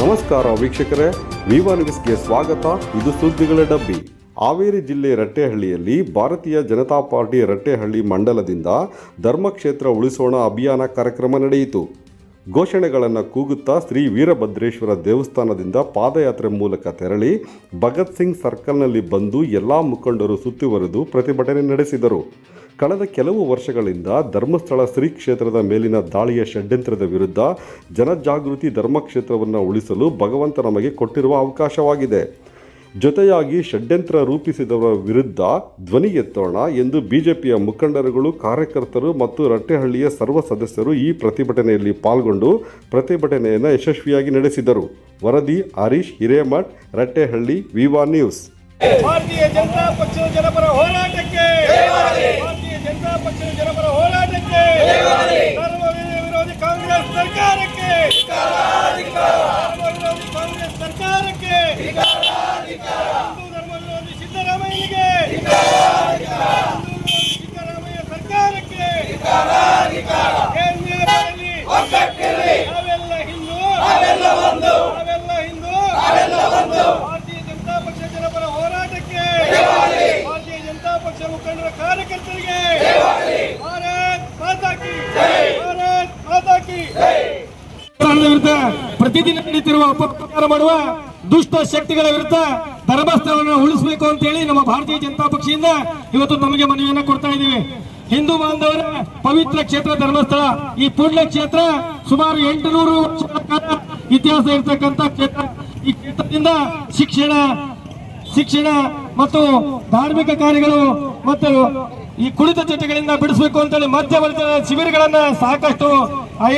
ನಮಸ್ಕಾರ ವೀಕ್ಷಕರೇ, ವಿವಾ ಸ್ವಾಗತ. ಇದು ಸುದ್ದಿಗಳ ಡಬ್ಬಿ. ಹಾವೇರಿ ಜಿಲ್ಲೆ ರಟ್ಟೆಹಳ್ಳಿಯಲ್ಲಿ ಭಾರತೀಯ ಜನತಾ ಪಾರ್ಟಿ ರಟ್ಟೆಹಳ್ಳಿ ಮಂಡಲದಿಂದ ಧರ್ಮಕ್ಷೇತ್ರ ಉಳಿಸೋಣ ಅಭಿಯಾನ ಕಾರ್ಯಕ್ರಮ ನಡೆಯಿತು. ಘೋಷಣೆಗಳನ್ನು ಕೂಗುತ್ತಾ ಶ್ರೀ ವೀರಭದ್ರೇಶ್ವರ ದೇವಸ್ಥಾನದಿಂದ ಪಾದಯಾತ್ರೆ ಮೂಲಕ ತೆರಳಿ ಭಗತ್ ಸಿಂಗ್ ಸರ್ಕಲ್ನಲ್ಲಿ ಬಂದು ಎಲ್ಲ ಮುಖಂಡರು ಸುತ್ತುವರೆದು ಪ್ರತಿಭಟನೆ ನಡೆಸಿದರು. ಕಳೆದ ಕೆಲವು ವರ್ಷಗಳಿಂದ ಧರ್ಮಸ್ಥಳ ಶ್ರೀ ಕ್ಷೇತ್ರದ ಮೇಲಿನ ದಾಳಿಯ ಷಡ್ಯಂತ್ರದ ವಿರುದ್ಧ ಜನಜಾಗೃತಿ ಧರ್ಮಕ್ಷೇತ್ರವನ್ನು ಉಳಿಸಲು ಭಗವಂತ ನಮಗೆ ಕೊಟ್ಟಿರುವ ಅವಕಾಶವಾಗಿದೆ. ಜೊತೆಯಾಗಿ ಷಡ್ಯಂತ್ರ ರೂಪಿಸಿದವರ ವಿರುದ್ಧ ಧ್ವನಿ ಎತ್ತೋಣ ಎಂದು ಬಿಜೆಪಿಯ ಮುಖಂಡರುಗಳು, ಕಾರ್ಯಕರ್ತರು ಮತ್ತು ರಟ್ಟೆಹಳ್ಳಿಯ ಸರ್ವ ಸದಸ್ಯರು ಈ ಪ್ರತಿಭಟನೆಯಲ್ಲಿ ಪಾಲ್ಗೊಂಡು ಪ್ರತಿಭಟನೆಯನ್ನು ಯಶಸ್ವಿಯಾಗಿ ನಡೆಸಿದರು. ವರದಿ ಹರೀಶ್ ಹಿರೇಮಠ್, ರಟ್ಟೆಹಳ್ಳಿ, ವಿವಾ ನ್ಯೂಸ್. ಭಾರತೀಯ ಜನತಾ ಪಕ್ಷದ ಜನಪರ ಹೋರಾಟಕ್ಕೆ! ಭಾರತೀಯ ಜನತಾ ಪಕ್ಷದ ಜನಪರ ಹೋರಾಟಕ್ಕೆ! ವಿರೋಧಿ ಕಾಂಗ್ರೆಸ್ ಸರ್ಕಾರಕ್ಕೆ ಧರ್ಮ ವಿರೋಧಿ ಕಾಂಗ್ರೆಸ್ ಸರ್ಕಾರಕ್ಕೆ ಹಿಂದೂ ಧರ್ಮ ವಿರೋಧಿ ಸಿದ್ದರಾಮಯ್ಯನಿಗೆ ಹಿಂದೂ ವಿರೋಧಿ ಸಿದ್ದರಾಮಯ್ಯ ಸರ್ಕಾರಕ್ಕೆ ಏನೇ ಬರಲಿ ನಾವೆಲ್ಲ ಹಿಂದೂ ನಾವೆಲ್ಲ ಹಿಂದೂ ಭಾರತೀಯ ಜನತಾ ಪಕ್ಷ ಜನಪರ ಹೋರಾಟಕ್ಕೆ ಭಾರತೀಯ ಜನತಾ ಪಕ್ಷ ಮುಖಂಡರ ಕಾರ್ಯಕರ್ತರಿಗೆ ಭಾರತ್ ಮಾತಾ ಕಿ ಭಾರತ್ ಮಾತಾ ಕಿ ಸರ್ಕಾರದ ವಿರುದ್ಧ ಪ್ರತಿದಿನ ನಡೀತಿರುವ ಅಪಪ್ರಚಾರ ಮಾಡುವ ದುಷ್ಟ ಶಕ್ತಿಗಳ ವಿರುದ್ಧ ಧರ್ಮಸ್ಥಳವನ್ನು ಉಳಿಸಬೇಕು ಅಂತ ಹೇಳಿ ನಮ್ಮ ಭಾರತೀಯ ಜನತಾ ಪಕ್ಷದಿಂದ ಇವತ್ತು ನಮಗೆ ಮನವಿಯನ್ನು ಕೊಡ್ತಾ ಇದ್ದೀವಿ. ಹಿಂದೂ ಬಾಂಧವರ ಪವಿತ್ರ ಕ್ಷೇತ್ರ, ಧರ್ಮಸ್ಥಳ. ಈ ಪುಣ್ಯ ಕ್ಷೇತ್ರ ಸುಮಾರು ಎಂಟುನೂರು ವರ್ಷಗಳ ಕಾಲ ಇತಿಹಾಸ ಇರತಕ್ಕಂತ ಕ್ಷೇತ್ರ. ಈ ಕ್ಷೇತ್ರದಿಂದ ಶಿಕ್ಷಣ ಶಿಕ್ಷಣ ಮತ್ತು ಧಾರ್ಮಿಕ ಕಾರ್ಯಗಳು ಮತ್ತು ಈ ಕುಳಿತ ಚಟಗಳಿಂದ ಬಿಡಿಸಬೇಕು ಅಂತೇಳಿ ಮಧ್ಯವರ್ಗದ ಶಿಬಿರಗಳನ್ನ ಸಾಕಷ್ಟು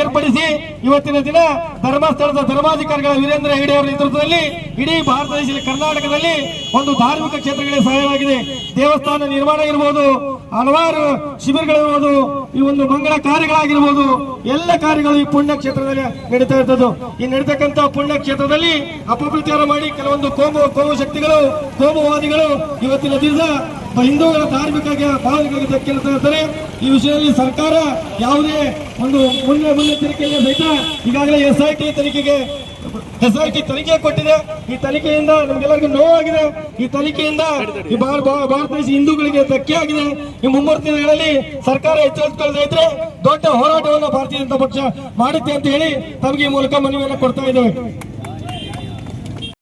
ಏರ್ಪಡಿಸಿ ಇವತ್ತಿನ ದಿನ ಧರ್ಮಸ್ಥಳದ ಧರ್ಮಾಧಿಕಾರಿಗಳ ವೀರೇಂದ್ರ ಹೆಗಡೆ ಅವರ ನೇತೃತ್ವದಲ್ಲಿ ಇಡೀ ಭಾರತ ದೇಶದಲ್ಲಿ ಕರ್ನಾಟಕದಲ್ಲಿ ಒಂದು ಧಾರ್ಮಿಕ ಕ್ಷೇತ್ರಗಳಿಗೆ ಸಹಾಯವಾಗಿದೆ. ದೇವಸ್ಥಾನ ನಿರ್ಮಾಣ ಇರಬಹುದು ಹಲವಾರು ಶಿಬಿರಗಳಿರ್ಬೋದು, ಈ ಒಂದು ಮಂಗಳ ಕಾರ್ಯಗಳಾಗಿರ್ಬೋದು, ಎಲ್ಲ ಕಾರ್ಯಗಳು ಈ ಪುಣ್ಯ ಕ್ಷೇತ್ರದಲ್ಲಿ ನಡೀತಾ ಇರ್ತದ್ದು. ಈ ನಡೀತಕ್ಕಂಥ ಪುಣ್ಯ ಕ್ಷೇತ್ರದಲ್ಲಿ ಅಪಪ್ರಚಾರ ಮಾಡಿ ಕೆಲವೊಂದು ಕೋಮು ಕೋಮು ಶಕ್ತಿಗಳು, ಕೋಮುವಾದಿಗಳು ಇವತ್ತಿನ ದಿವಸ ಹಿಂದೂಗಳ ಧಾರ್ಮಿಕ ಭಾವನೆಗಳಿಗೆ ಧಕ್ಕೆ ಇರ್ತಾರೆ ಈ ವಿಷಯದಲ್ಲಿ ಸರ್ಕಾರ ಯಾವುದೇ ಒಂದು ಮುನ್ನೆ ಮುನ್ನೆಚ್ಚರಿಕೆಯಲ್ಲಿ ಸಹಿತ ಈಗಾಗಲೇ ಎಸ್ ಐ ಟಿ ತನಿಖೆಗೆ ಎಸ್ ಐ ಟಿ ತನಿಖೆ ಕೊಟ್ಟಿದೆ. ಈ ತನಿಖೆಯಿಂದ ನಮ್ಗೆಲ್ಲರಿಗೂ ನೋವಾಗಿದೆ. ಈ ತನಿಖೆಯಿಂದ ಈ ಭಾರತ ದೇಶ ಹಿಂದೂಗಳಿಗೆ ಧಕ್ಕೆ ಆಗಿದೆ. ಈ ಮುಂಬರು ದಿನಗಳಲ್ಲಿ ಸರ್ಕಾರ ಎಚ್ಚರಿಸಿಕೊಳ್ಳದೆ ಇದ್ರೆ ದೊಡ್ಡ ಹೋರಾಟವನ್ನು ಭಾರತೀಯ ಜನತಾ ಪಕ್ಷ ಮಾಡುತ್ತೆ ಅಂತ ಹೇಳಿ ತಮಗೆ ಈ ಮೂಲಕ ಮನವಿಯನ್ನು ಕೊಡ್ತಾ ಇದ್ದೇವೆ.